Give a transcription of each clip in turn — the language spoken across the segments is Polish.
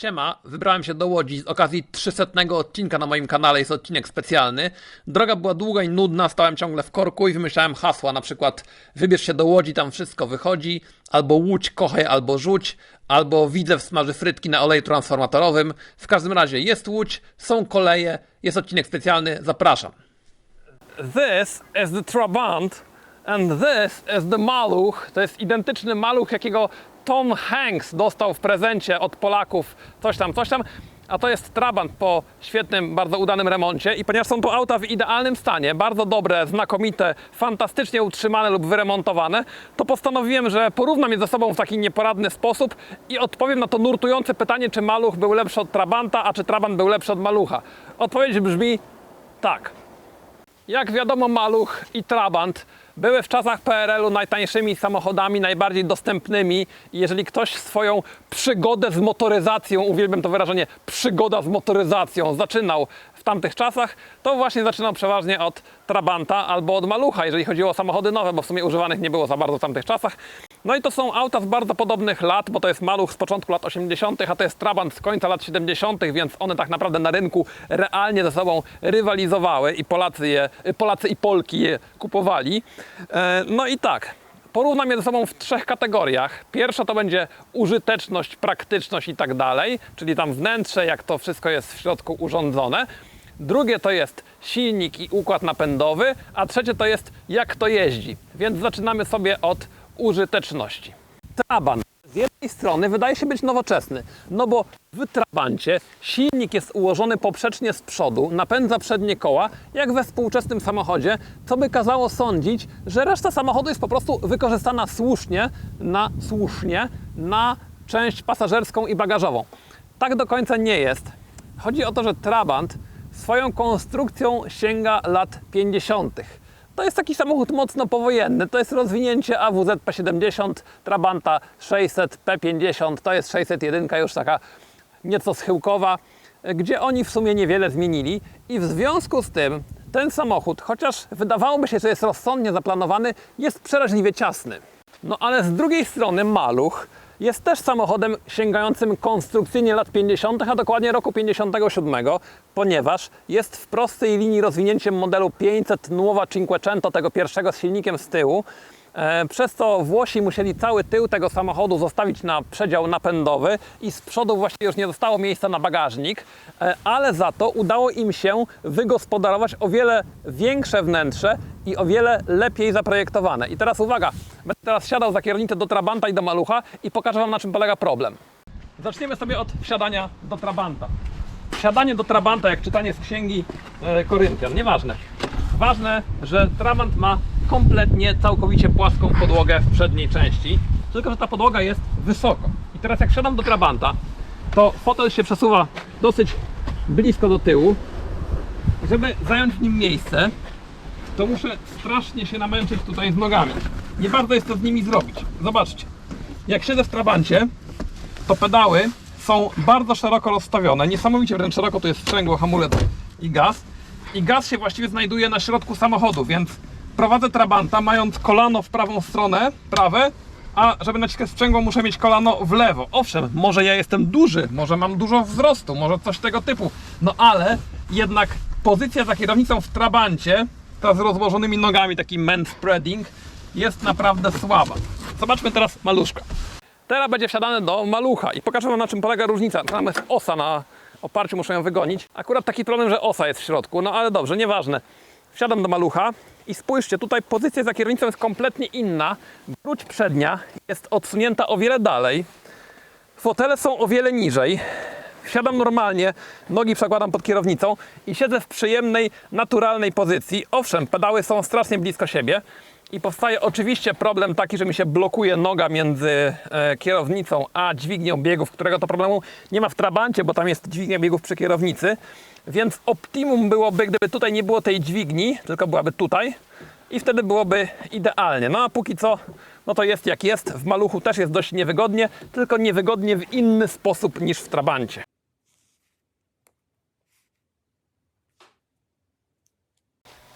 Siema, wybrałem się do Łodzi z okazji 300 odcinka na moim kanale, jest odcinek specjalny. Droga była długa i nudna, stałem ciągle w korku i wymyślałem hasła, na przykład wybierz się do Łodzi, tam wszystko wychodzi, albo Łódź kochaj, albo rzuć, albo Widzew smaży frytki na oleju transformatorowym. W każdym razie jest Łódź, są koleje, jest odcinek specjalny, zapraszam. This is the Trabant and this is the Maluch. To jest identyczny maluch, jakiego Tom Hanks dostał w prezencie od Polaków. Coś tam, coś tam. A to jest Trabant po świetnym, bardzo udanym remoncie. I ponieważ są to auta w idealnym stanie, bardzo dobre, znakomite, fantastycznie utrzymane lub wyremontowane, to postanowiłem, że porównam je ze sobą w taki nieporadny sposób i odpowiem na to nurtujące pytanie, czy Maluch był lepszy od Trabanta, a czy Trabant był lepszy od Malucha. Odpowiedź brzmi tak. Jak wiadomo, Maluch i Trabant były w czasach PRL-u najtańszymi samochodami, najbardziej dostępnymi. I jeżeli ktoś swoją przygodę z motoryzacją, uwielbiam to wyrażenie, przygoda z motoryzacją, zaczynał w tamtych czasach, to właśnie zaczynał przeważnie od Trabanta albo od Malucha, jeżeli chodziło o samochody nowe, bo w sumie używanych nie było za bardzo w tamtych czasach. No i to są auta z bardzo podobnych lat, bo to jest Maluch z początku lat 80., a to jest Trabant z końca lat 70., więc one tak naprawdę na rynku realnie ze sobą rywalizowały i Polacy, je, Polacy i Polki je kupowali. E, No i tak, porównam je ze sobą w trzech kategoriach. Pierwsza to będzie użyteczność, praktyczność i tak dalej, czyli tam wnętrze, jak to wszystko jest w środku urządzone. Drugie to jest silnik i układ napędowy, a trzecie to jest jak to jeździ. Więc zaczynamy sobie od użyteczności. Trabant z jednej strony wydaje się być nowoczesny, no bo w Trabancie silnik jest ułożony poprzecznie z przodu, napędza przednie koła, jak we współczesnym samochodzie, co by kazało sądzić, że reszta samochodu jest po prostu wykorzystana słusznie na, słusznie na część pasażerską i bagażową. Tak do końca nie jest. Chodzi o to, że Trabant swoją konstrukcją sięga lat 50. To jest taki samochód mocno powojenny. To jest rozwinięcie AWZ P70, Trabanta 600, P50, to jest 601, już taka nieco schyłkowa, gdzie oni w sumie niewiele zmienili i w związku z tym ten samochód, chociaż wydawałoby się, że jest rozsądnie zaplanowany, jest przeraźliwie ciasny. No ale z drugiej strony Maluch jest też samochodem sięgającym konstrukcyjnie lat 50., a dokładnie roku 57, ponieważ jest w prostej linii rozwinięciem modelu 500 Nuova Cinquecento, tego pierwszego z silnikiem z tyłu. E, Przez to Włosi musieli cały tył tego samochodu zostawić na przedział napędowy i z przodu właściwie już nie zostało miejsca na bagażnik, e, ale za to udało im się wygospodarować o wiele większe wnętrze i o wiele lepiej zaprojektowane. I teraz uwaga, będę teraz siadał za kierownicę do Trabanta i do Malucha i pokażę Wam na czym polega problem. Zaczniemy sobie od wsiadania do Trabanta. Wsiadanie do Trabanta, jak czytanie z księgi e, Koryntian, nieważne. Ważne, że Trabant ma kompletnie, całkowicie płaską podłogę w przedniej części, tylko że ta podłoga jest wysoko. I teraz jak wsiadam do Trabanta, to fotel się przesuwa dosyć blisko do tyłu. Żeby zająć w nim miejsce, to muszę strasznie się namęczyć tutaj z nogami. Nie bardzo jest to z nimi zrobić. Zobaczcie, jak siedzę w Trabancie, to pedały są bardzo szeroko rozstawione, niesamowicie wręcz szeroko, tu jest sprzęgło, hamulec i gaz. I gaz się właściwie znajduje na środku samochodu, więc prowadzę Trabanta mając kolano w prawą stronę, prawe, a żeby naciskać sprzęgło muszę mieć kolano w lewo. Owszem, może ja jestem duży, może mam dużo wzrostu, może coś tego typu, no ale jednak pozycja za kierownicą w Trabancie, ta z rozłożonymi nogami, taki man spreading, jest naprawdę słaba. Zobaczmy teraz maluszka. Teraz będzie wsiadane do malucha i pokażę wam na czym polega różnica. Tam jest osa na oparciu, muszę ją wygonić. Akurat taki problem, że osa jest w środku, no ale dobrze, nieważne. Wsiadam do malucha i spójrzcie, tutaj pozycja za kierownicą jest kompletnie inna. Brudź przednia jest odsunięta o wiele dalej. Fotele są o wiele niżej. Wsiadam normalnie, nogi przekładam pod kierownicą i siedzę w przyjemnej, naturalnej pozycji. Owszem, pedały są strasznie blisko siebie i powstaje oczywiście problem taki, że mi się blokuje noga między e, kierownicą a dźwignią biegów, którego to problemu nie ma w Trabancie, bo tam jest dźwignia biegów przy kierownicy. Więc optimum byłoby, gdyby tutaj nie było tej dźwigni, tylko byłaby tutaj i wtedy byłoby idealnie. No a póki co, no to jest jak jest. W maluchu też jest dość niewygodnie, tylko niewygodnie w inny sposób niż w Trabancie.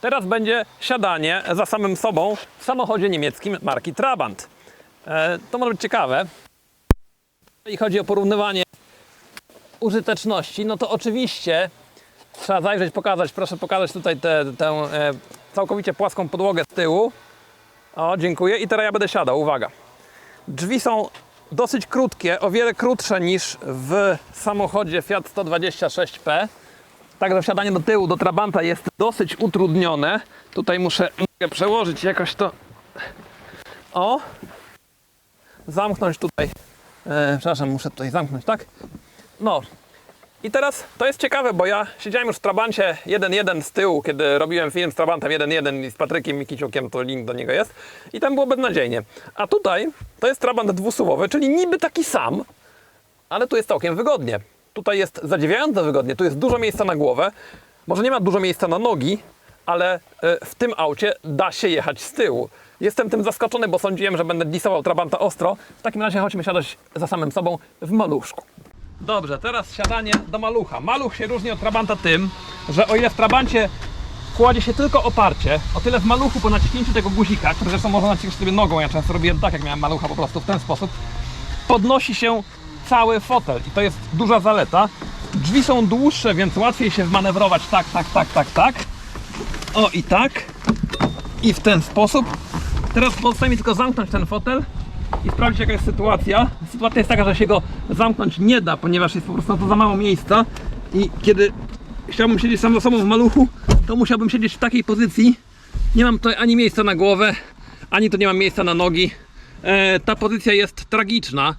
Teraz będzie siadanie za samym sobą w samochodzie niemieckim marki Trabant. E, to może być ciekawe. Jeżeli chodzi o porównywanie użyteczności, no to oczywiście trzeba zajrzeć, pokazać, proszę pokazać tutaj tę tę, e, całkowicie płaską podłogę z tyłu. O, dziękuję. I teraz ja będę siadał, uwaga. Drzwi są dosyć krótkie, o wiele krótsze niż w samochodzie Fiat 126P. Także wsiadanie do tyłu, do Trabanta jest dosyć utrudnione. Tutaj muszę przełożyć jakoś to. O! Zamknąć tutaj. E, przepraszam, muszę tutaj zamknąć, tak? No. I teraz to jest ciekawe, bo ja siedziałem już w Trabancie 1.1 z tyłu, kiedy robiłem film z Trabantem 1.1 i z Patrykiem Mikiciukiem, to link do niego jest. I tam było beznadziejnie. A tutaj to jest Trabant dwusuwowy, czyli niby taki sam, ale tu jest całkiem wygodnie. Tutaj jest zadziwiająco wygodnie, tu jest dużo miejsca na głowę. Może nie ma dużo miejsca na nogi, ale e, w tym aucie da się jechać z tyłu. Jestem tym zaskoczony, bo sądziłem, że będę disował Trabanta ostro. W takim razie chodźmy siadać za samym sobą w maluszku. Dobrze, teraz siadanie do malucha. Maluch się różni od Trabanta tym, że o ile w Trabancie kładzie się tylko oparcie, o tyle w maluchu po naciśnięciu tego guzika, który zresztą można nacisnąć sobie nogą, ja często robiłem tak, jak miałem malucha po prostu w ten sposób, podnosi się cały fotel i to jest duża zaleta. Drzwi są dłuższe, więc łatwiej się wmanewrować tak, tak, tak, tak, tak. O i tak. I w ten sposób. Teraz pozostaje mi tylko zamknąć ten fotel i sprawdzić jaka jest sytuacja. Sytuacja jest taka, że się go zamknąć nie da, ponieważ jest po prostu na to za mało miejsca i kiedy chciałbym siedzieć sam za sobą w maluchu, to musiałbym siedzieć w takiej pozycji. Nie mam tutaj ani miejsca na głowę, ani tu nie mam miejsca na nogi. E, ta pozycja jest tragiczna.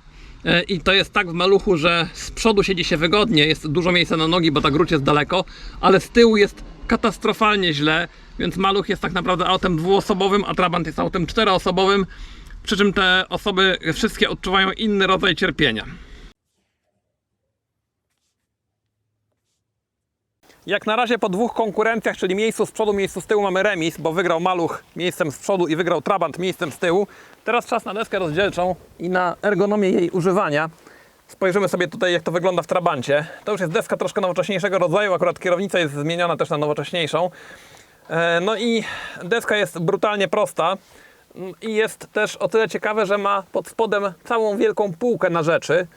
E, I to jest tak w maluchu, że z przodu siedzi się wygodnie, jest dużo miejsca na nogi, bo ta gruć jest daleko, ale z tyłu jest katastrofalnie źle, więc maluch jest tak naprawdę autem dwuosobowym, a Trabant jest autem czteroosobowym, przy czym te osoby wszystkie odczuwają inny rodzaj cierpienia. Jak na razie po dwóch konkurencjach, czyli miejscu z przodu, miejscu z tyłu mamy remis, bo wygrał Maluch miejscem z przodu i wygrał Trabant miejscem z tyłu. Teraz czas na deskę rozdzielczą i na ergonomię jej używania. Spojrzymy sobie tutaj jak to wygląda w Trabancie. To już jest deska troszkę nowocześniejszego rodzaju, akurat kierownica jest zmieniona też na nowocześniejszą. E, No i deska jest brutalnie prosta Mm, i jest też o tyle ciekawe, że ma pod spodem całą wielką półkę na rzeczy,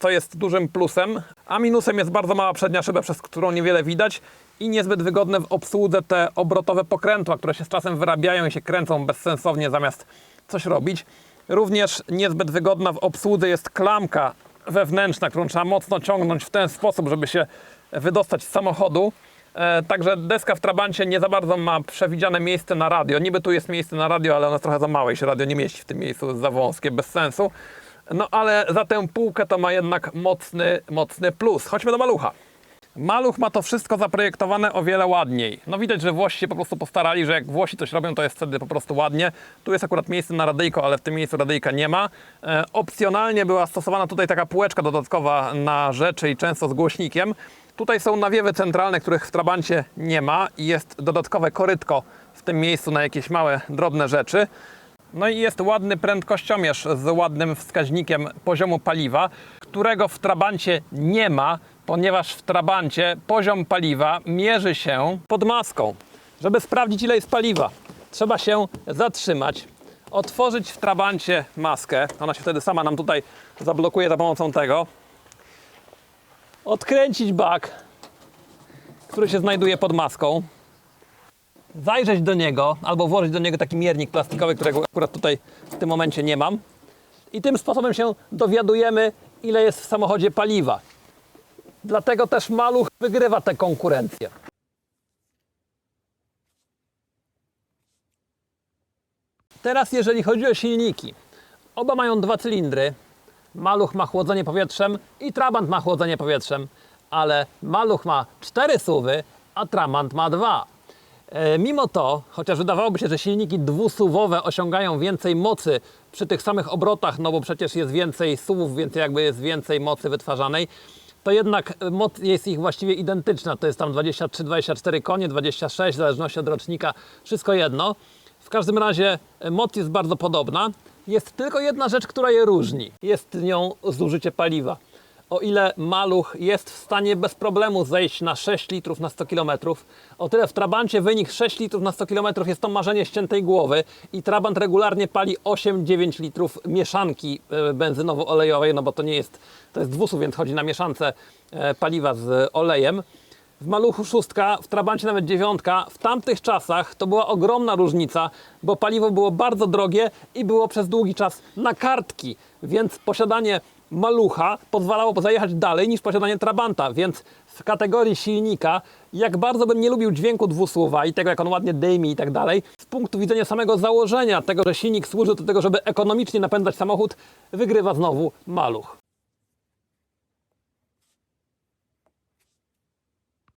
co jest dużym plusem, a minusem jest bardzo mała przednia szyba, przez którą niewiele widać i niezbyt wygodne w obsłudze te obrotowe pokrętła, które się z czasem wyrabiają i się kręcą bezsensownie zamiast coś robić. Również niezbyt wygodna w obsłudze jest klamka wewnętrzna, którą trzeba mocno ciągnąć w ten sposób, żeby się wydostać z samochodu. E, także deska w Trabancie nie za bardzo ma przewidziane miejsce na radio. Niby tu jest miejsce na radio, ale ono jest trochę za małe i się radio nie mieści w tym miejscu, jest za wąskie, bez sensu. No ale za tę półkę to ma jednak mocny, mocny plus. Chodźmy do malucha. Maluch ma to wszystko zaprojektowane o wiele ładniej. No widać, że Włosi się po prostu postarali, że jak Włosi coś robią, to jest wtedy po prostu ładnie. Tu jest akurat miejsce na radyjko, ale w tym miejscu radyjka nie ma. E, opcjonalnie była stosowana tutaj taka półeczka dodatkowa na rzeczy i często z głośnikiem. Tutaj są nawiewy centralne, których w Trabancie nie ma i jest dodatkowe korytko w tym miejscu na jakieś małe, drobne rzeczy. No i jest ładny prędkościomierz z ładnym wskaźnikiem poziomu paliwa, którego w Trabancie nie ma, ponieważ w Trabancie poziom paliwa mierzy się pod maską. Żeby sprawdzić ile jest paliwa, trzeba się zatrzymać, otworzyć w Trabancie maskę. Ona się wtedy sama nam tutaj zablokuje za pomocą tego. Odkręcić bak, który się znajduje pod maską zajrzeć do niego albo włożyć do niego taki miernik plastikowy, którego akurat tutaj w tym momencie nie mam. I tym sposobem się dowiadujemy, ile jest w samochodzie paliwa. Dlatego też maluch wygrywa tę konkurencję. Teraz jeżeli chodzi o silniki. Oba mają dwa cylindry. Maluch ma chłodzenie powietrzem i Trabant ma chłodzenie powietrzem, ale Maluch ma cztery suwy, a Trabant ma dwa. E, Mimo to, chociaż wydawałoby się, że silniki dwusuwowe osiągają więcej mocy przy tych samych obrotach, no bo przecież jest więcej suwów, więc jakby jest więcej mocy wytwarzanej, to jednak e, moc jest ich właściwie identyczna. To jest tam 23-24 konie, 26, w zależności od rocznika, wszystko jedno. W każdym razie e, moc jest bardzo podobna. Jest tylko jedna rzecz, która je różni. Jest nią zużycie paliwa. O ile maluch jest w stanie bez problemu zejść na 6 litrów na 100 km, o tyle w Trabancie wynik 6 litrów na 100 km jest to marzenie ściętej głowy i Trabant regularnie pali 8-9 litrów mieszanki e, benzynowo-olejowej, no bo to nie jest, to jest dwusów, więc chodzi na mieszance e, paliwa z olejem. W maluchu szóstka, w Trabancie nawet dziewiątka. W tamtych czasach to była ogromna różnica, bo paliwo było bardzo drogie i było przez długi czas na kartki, więc posiadanie malucha pozwalało zajechać dalej niż posiadanie Trabanta, więc w kategorii silnika, jak bardzo bym nie lubił dźwięku dwusłowa i tego, jak on ładnie dymi i tak dalej, z punktu widzenia samego założenia tego, że silnik służy do tego, żeby ekonomicznie napędzać samochód, wygrywa znowu maluch.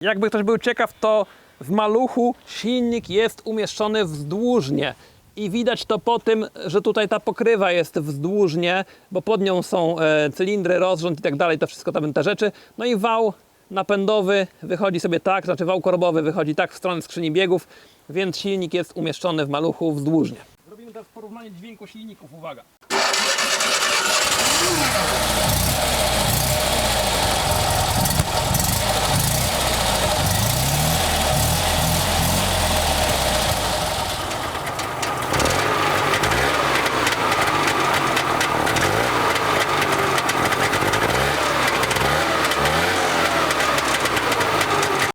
Jakby ktoś był ciekaw, to w maluchu silnik jest umieszczony wzdłużnie. I widać to po tym, że tutaj ta pokrywa jest wzdłużnie, bo pod nią są e, cylindry, rozrząd i tak dalej, to wszystko tam te rzeczy. No i wał napędowy wychodzi sobie tak, znaczy wał korbowy wychodzi tak w stronę skrzyni biegów, więc silnik jest umieszczony w maluchu wzdłużnie. Zrobimy teraz porównanie dźwięku silników, uwaga.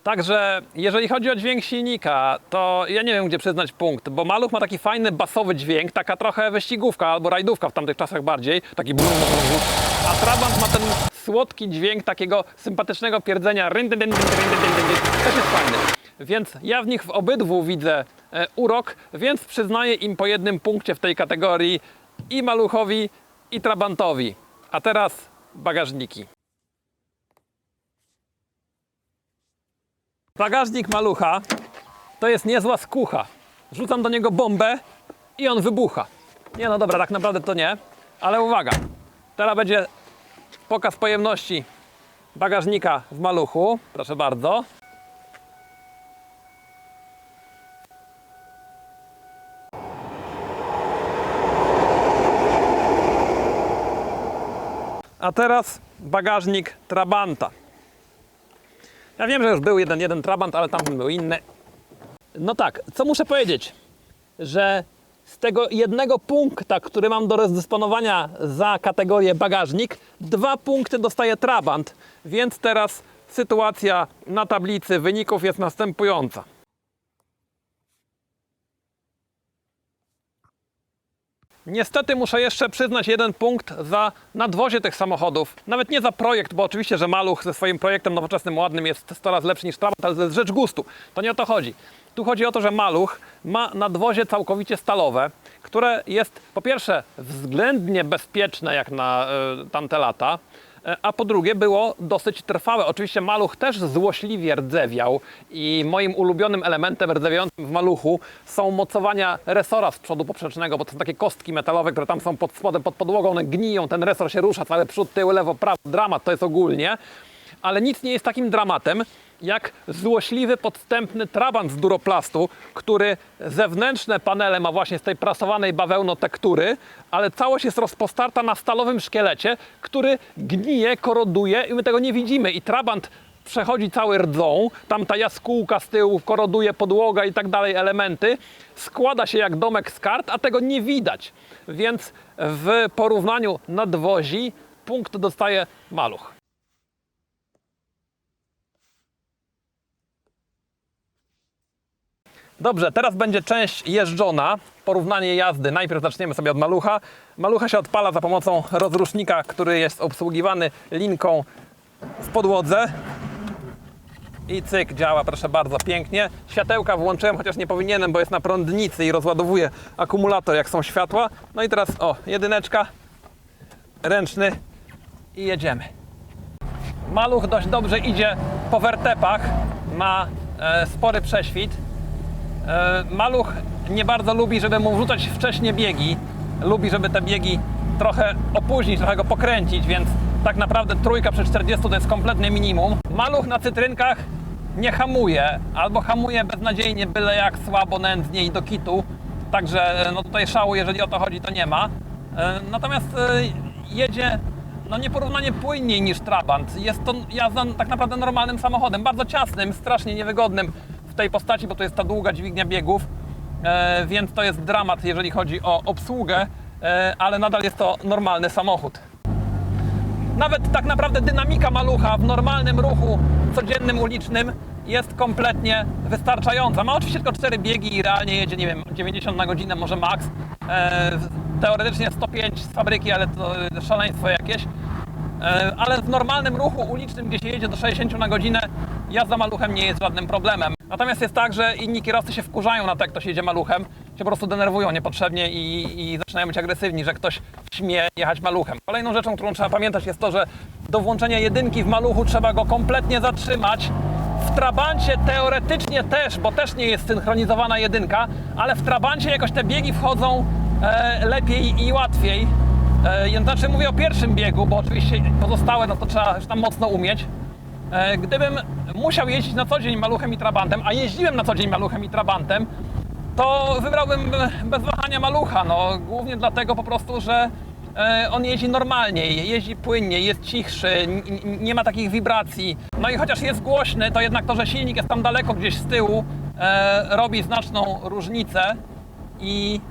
Także jeżeli chodzi o dźwięk silnika, to ja nie wiem, gdzie przyznać punkt, bo Maluch ma taki fajny basowy dźwięk, taka trochę wyścigówka albo rajdówka w tamtych czasach bardziej, taki brum. a Trabant ma ten słodki dźwięk takiego sympatycznego pierdzenia, też jest fajny. Więc ja w nich w obydwu widzę e, urok, więc przyznaję im po jednym punkcie w tej kategorii i Maluchowi, i Trabantowi. A teraz bagażniki. Bagażnik malucha to jest niezła skucha. Rzucam do niego bombę i on wybucha. Nie no dobra, tak naprawdę to nie, ale uwaga. Teraz będzie pokaz pojemności bagażnika w maluchu. Proszę bardzo. A teraz bagażnik Trabanta. Ja wiem, że już był jeden, jeden Trabant, ale tamten był inny. No tak, co muszę powiedzieć? Że z tego jednego punkta, który mam do rozdysponowania za kategorię bagażnik, dwa punkty dostaje Trabant, więc teraz sytuacja na tablicy wyników jest następująca. Niestety muszę jeszcze przyznać jeden punkt za nadwozie tych samochodów. Nawet nie za projekt, bo oczywiście, że Maluch ze swoim projektem nowoczesnym, ładnym jest 100 razy lepszy niż Trabant, ale to jest rzecz gustu. To nie o to chodzi. Tu chodzi o to, że Maluch ma nadwozie całkowicie stalowe, które jest po pierwsze względnie bezpieczne jak na y, tamte lata, a po drugie było dosyć trwałe. Oczywiście maluch też złośliwie rdzewiał i moim ulubionym elementem rdzewiającym w maluchu są mocowania resora z przodu poprzecznego, bo to są takie kostki metalowe, które tam są pod spodem, pod podłogą, one gniją, ten resor się rusza, cały przód, tył, lewo, prawo, dramat to jest ogólnie. Ale nic nie jest takim dramatem, jak złośliwy, podstępny trabant z duroplastu, który zewnętrzne panele ma właśnie z tej prasowanej bawełnotektury, ale całość jest rozpostarta na stalowym szkielecie, który gnije, koroduje i my tego nie widzimy. I trabant przechodzi cały rdzą, tam ta jaskółka z tyłu koroduje podłoga i tak dalej elementy, składa się jak domek z kart, a tego nie widać. Więc w porównaniu nadwozi punkt dostaje maluch. Dobrze, teraz będzie część jeżdżona, porównanie jazdy. Najpierw zaczniemy sobie od malucha. Malucha się odpala za pomocą rozrusznika, który jest obsługiwany linką w podłodze. I cyk, działa, proszę bardzo, pięknie. Światełka włączyłem, chociaż nie powinienem, bo jest na prądnicy i rozładowuje akumulator, jak są światła. No i teraz, o, jedyneczka, ręczny i jedziemy. Maluch dość dobrze idzie po wertepach, ma e, spory prześwit. E, Maluch nie bardzo lubi, żeby mu wrzucać wcześnie biegi. Lubi, żeby te biegi trochę opóźnić, trochę go pokręcić, więc tak naprawdę trójka przy 40 to jest kompletne minimum. Maluch na cytrynkach nie hamuje, albo hamuje beznadziejnie, byle jak słabo, nędznie i do kitu. Także no tutaj szału, jeżeli o to chodzi, to nie ma. E, Natomiast e, jedzie no nieporównanie płynniej niż Trabant. Jest to jazda tak naprawdę normalnym samochodem, bardzo ciasnym, strasznie niewygodnym tej postaci, bo to jest ta długa dźwignia biegów, e, więc to jest dramat, jeżeli chodzi o obsługę, e, ale nadal jest to normalny samochód. Nawet tak naprawdę dynamika malucha w normalnym ruchu codziennym ulicznym jest kompletnie wystarczająca. Ma oczywiście tylko 4 biegi i realnie jedzie, nie wiem, 90 na godzinę, może max. E, teoretycznie 105 z fabryki, ale to szaleństwo jakieś. Ale w normalnym ruchu ulicznym, gdzie się jedzie do 60 na godzinę, jazda maluchem nie jest żadnym problemem. Natomiast jest tak, że inni kierowcy się wkurzają na to, jak ktoś jedzie maluchem, się po prostu denerwują niepotrzebnie i, i zaczynają być agresywni, że ktoś śmie jechać maluchem. Kolejną rzeczą, którą trzeba pamiętać jest to, że do włączenia jedynki w maluchu trzeba go kompletnie zatrzymać. W Trabancie teoretycznie też, bo też nie jest synchronizowana jedynka, ale w Trabancie jakoś te biegi wchodzą e, lepiej i łatwiej. E, znaczy mówię o pierwszym biegu, bo oczywiście pozostałe no to trzeba tam mocno umieć. E, Gdybym musiał jeździć na co dzień maluchem i trabantem, a jeździłem na co dzień maluchem i trabantem, to wybrałbym bez wahania malucha. No, głównie dlatego po prostu, że e, on jeździ normalniej, jeździ płynnie, jest cichszy, nie ma takich wibracji. No i chociaż jest głośny, to jednak to, że silnik jest tam daleko gdzieś z tyłu, e, robi znaczną różnicę i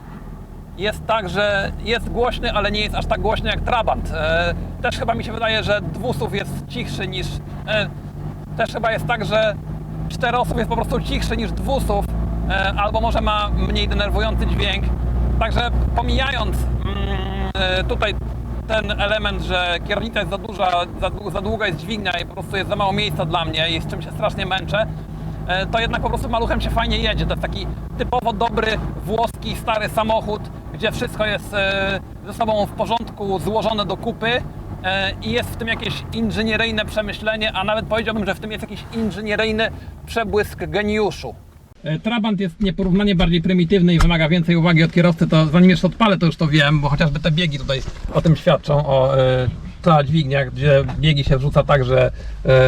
jest tak, że jest głośny, ale nie jest aż tak głośny jak Trabant. E, też chyba mi się wydaje, że dwusów jest cichszy niż. E, też chyba jest tak, że czterosów jest po prostu cichszy niż dwusów, e, albo może ma mniej denerwujący dźwięk. Także pomijając mm, tutaj ten element, że kierownica jest za duża, za, za długa jest dźwignia i po prostu jest za mało miejsca dla mnie i z czym się strasznie męczę, to jednak po prostu maluchem się fajnie jedzie. To jest taki typowo dobry włoski stary samochód, gdzie wszystko jest e, ze sobą w porządku, złożone do kupy e, i jest w tym jakieś inżynieryjne przemyślenie, a nawet powiedziałbym, że w tym jest jakiś inżynieryjny przebłysk geniuszu. E, Trabant jest nieporównanie bardziej prymitywny i wymaga więcej uwagi od kierowcy, to zanim jeszcze odpalę, to już to wiem, bo chociażby te biegi tutaj o tym świadczą, o cała dźwignia, gdzie biegi się wrzuca tak, że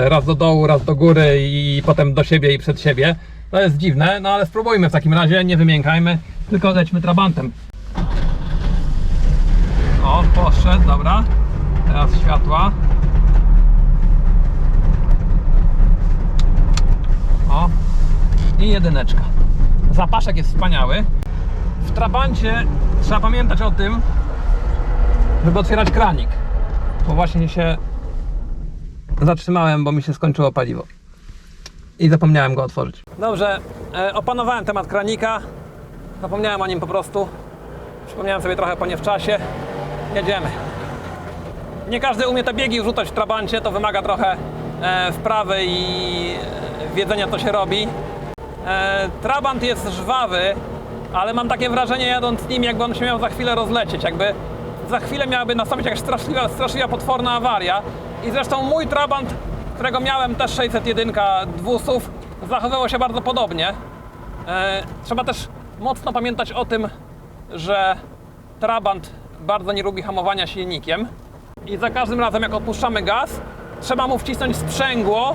raz do dołu, raz do góry i potem do siebie i przed siebie. To jest dziwne, no ale spróbujmy w takim razie, nie wymiękajmy, tylko lećmy trabantem. O, poszedł, dobra. Teraz światła. O, i jedyneczka. Zapaszek jest wspaniały. W Trabancie trzeba pamiętać o tym, żeby otwierać kranik. Bo właśnie się zatrzymałem, bo mi się skończyło paliwo. I zapomniałem go otworzyć. Dobrze, e, opanowałem temat kranika. Zapomniałem o nim po prostu. Przypomniałem sobie trochę po nie w czasie. Jedziemy. Nie każdy umie te biegi wrzucać w trabancie, to wymaga trochę e, wprawy i e, wiedzenia co się robi. E, Trabant jest żwawy, ale mam takie wrażenie jadąc nim, jakby on się miał za chwilę rozlecieć, jakby za chwilę miałaby nastąpić jakaś straszliwa, straszliwa potworna awaria. I zresztą mój Trabant, którego miałem też 601 dwusów, zachowywał się bardzo podobnie. Trzeba też mocno pamiętać o tym, że Trabant bardzo nie lubi hamowania silnikiem i za każdym razem jak odpuszczamy gaz, trzeba mu wcisnąć sprzęgło,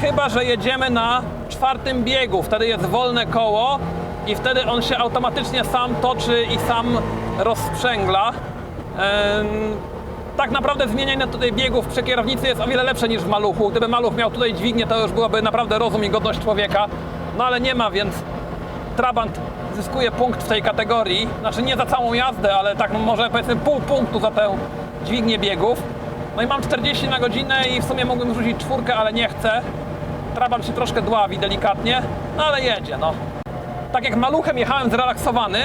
chyba że jedziemy na czwartym biegu, wtedy jest wolne koło i wtedy on się automatycznie sam toczy i sam rozsprzęgla. Tak naprawdę zmienianie tutaj biegów przy kierownicy jest o wiele lepsze niż w maluchu. Gdyby maluch miał tutaj dźwignię, to już byłoby naprawdę rozum i godność człowieka. No ale nie ma, więc Trabant zyskuje punkt w tej kategorii. Znaczy nie za całą jazdę, ale tak może powiedzmy pół punktu za tę dźwignię biegów. No i mam 40 na godzinę i w sumie mógłbym rzucić czwórkę, ale nie chcę. Trabant się troszkę dławi delikatnie, no ale jedzie, no. Tak jak maluchem jechałem zrelaksowany,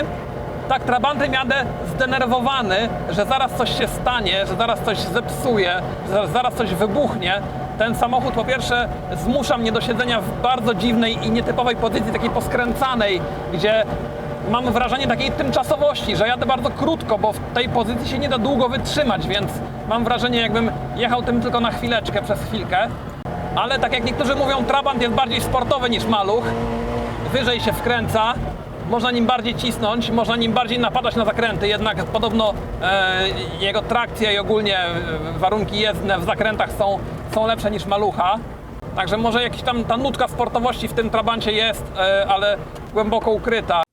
tak Trabantem jadę zdenerwowany, że zaraz coś się stanie, że zaraz coś zepsuje, że zaraz coś wybuchnie. Ten samochód po pierwsze zmusza mnie do siedzenia w bardzo dziwnej i nietypowej pozycji, takiej poskręcanej, gdzie mam wrażenie takiej tymczasowości, że jadę bardzo krótko, bo w tej pozycji się nie da długo wytrzymać, więc mam wrażenie jakbym jechał tym tylko na chwileczkę, przez chwilkę. Ale tak jak niektórzy mówią, Trabant jest bardziej sportowy niż maluch. Wyżej się wkręca, można nim bardziej cisnąć, można nim bardziej napadać na zakręty, jednak podobno e, jego trakcja i ogólnie e, warunki jezdne w zakrętach są, są lepsze niż malucha. Także może jakaś tam ta nutka sportowości w tym Trabancie jest, e, ale głęboko ukryta.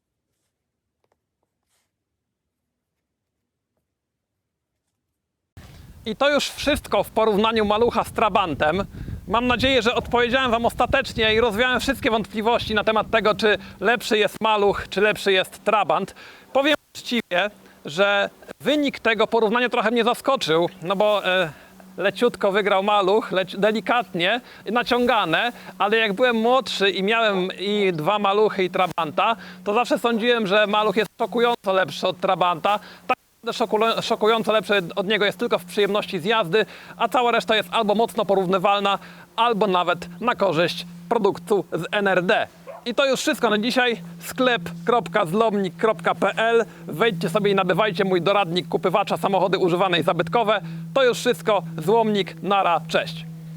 I to już wszystko w porównaniu malucha z Trabantem. Mam nadzieję, że odpowiedziałem Wam ostatecznie i rozwiałem wszystkie wątpliwości na temat tego, czy lepszy jest maluch, czy lepszy jest Trabant. Powiem uczciwie, że wynik tego porównania trochę mnie zaskoczył, no bo e, leciutko wygrał maluch, leć, delikatnie, naciągane, ale jak byłem młodszy i miałem i dwa maluchy i Trabanta, to zawsze sądziłem, że maluch jest szokująco lepszy od Trabanta. Tak Szokulo- szokująco lepszy od niego jest tylko w przyjemności z jazdy, a cała reszta jest albo mocno porównywalna, albo nawet na korzyść produktu z NRD. I to już wszystko na dzisiaj. sklep.zlomnik.pl Wejdźcie sobie i nabywajcie mój doradnik kupywacza samochody używane i zabytkowe. To już wszystko. Złomnik, nara, cześć.